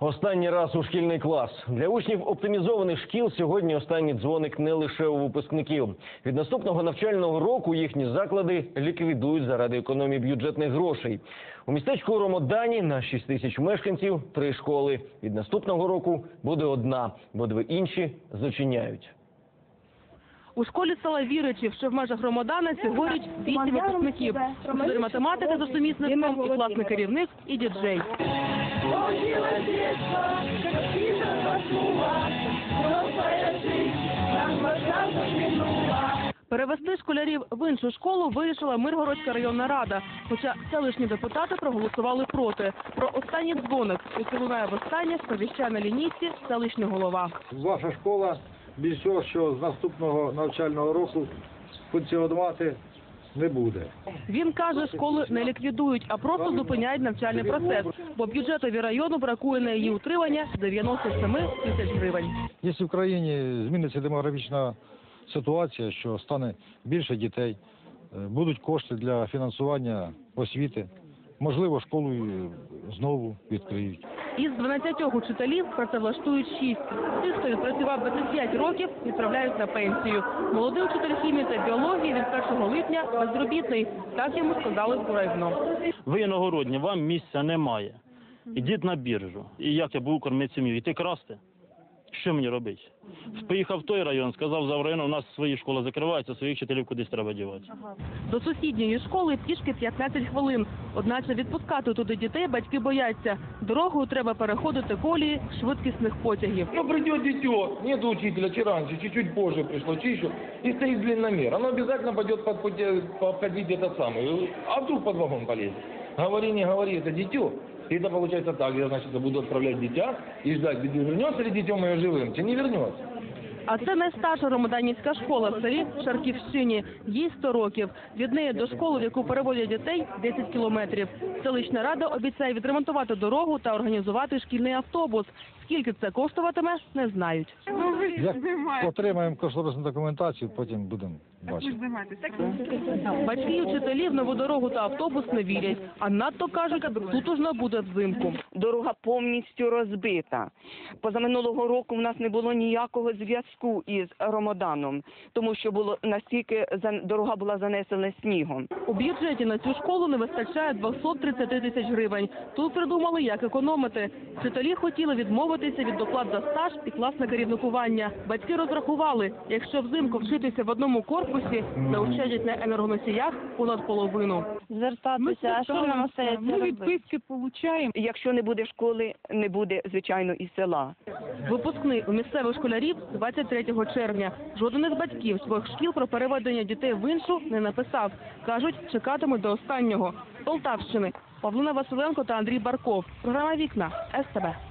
Останній раз у шкільний клас для учнів оптимізованих шкіл сьогодні останній дзвоник не лише у випускників. Від наступного навчального року їхні заклади ліквідують заради економії бюджетних грошей. У містечку Ромодані на 6 тисяч мешканців три школи. Від наступного року буде одна, бо дві інші зачиняють. У школі села Віричів, що в межах Ромодана, сьогодні вісім випускників. Учитель математики за сумісництвом, і класний керівник, і діджей. Получилось детство, как птица заснула, Взрослая жизнь на глазах заглянула. Перевести школярів в іншу школу вирішила Миргородська районна рада. Хоча селищні депутати проголосували проти. Про останній дзвоник, який лунає востаннє, сповіщає на лінійці селищний голова. Ваша школа більш всього, що з наступного навчального року функціонувати не буде. Він каже, школи не ліквідують, а просто зупиняють навчальний процес, бо бюджетові району бракує на її утримання 97 тисяч гривень. Якщо в країні зміниться демографічна ситуація, що стане більше дітей, е, будуть кошти для фінансування освіти, можливо, школу знову відкриють. Із 12 учителів працевлаштують 6. Тих, хто відпрацював 25 років, відправляють на пенсію. Молодий учитель хімії та біології від 1 липня безробітний. Так йому сказали в. Ви іногородні, вам місця немає. Ідіть на біржу. І як я буду кормити сім'ю? Іти красти? Що мені робити? Поїхав в той район, сказав за районом, у нас свої школи закриваються, своїх вчителів кудись треба дівати. До сусідньої школи пішки 15 хвилин. Одначе відпускати туди дітей батьки бояться. Дорогою треба переходити колії швидкісних потягів. Ну, придет дитё, нет учителя, чи раньше, чуть-чуть позже пришло, чи еще, и стоит длинномер. Оно обязательно пойдет под, пути- обходить этот самый. А вдруг под вагон полезет? Говори, не говори, это дитё. И это получается так, я, значит, буду отправлять дитя и ждать, вернется ли дитё мое живым, чи не вернется. А це найстарша ромоданівська школа в селі Шарківщині. Їй 100 років. Від неї до школи, в яку переводять дітей, 10 кілометрів. Селищна рада обіцяє відремонтувати дорогу та організувати шкільний автобус. Скільки це коштуватиме, не знають. Як отримаємо кошторисну документацію, потім будемо бачити. Батьки і вчителі в нову дорогу та автобус не вірять. А надто кажуть, тут тутужно буде взимку. дорога повністю розбита. Позаминулого року в нас не було ніякого зв'язку із Ромоданом, тому що було настільки за- дорога була занесена снігом. У бюджеті на цю школу не вистачає 230 тисяч гривень. Тут придумали, як економити. Вчителі хотіли відмовитися від доплат за стаж і класне керівникування. Батьки розрахували, якщо взимку вчитися в одному корпусі, заощадять на енергоносіях понад половину. звертатися. А що нам остається Ми відписки получаємо. Якщо не буде школи, не буде звичайно і села. Випускний у місцевих школярів 23 червня. Жоден із батьків своїх шкіл про переведення дітей в іншу не написав. Кажуть, чекатимуть до останнього. Полтавщини Павлина Василенко та Андрій Барков. Програма Вікна СТБ.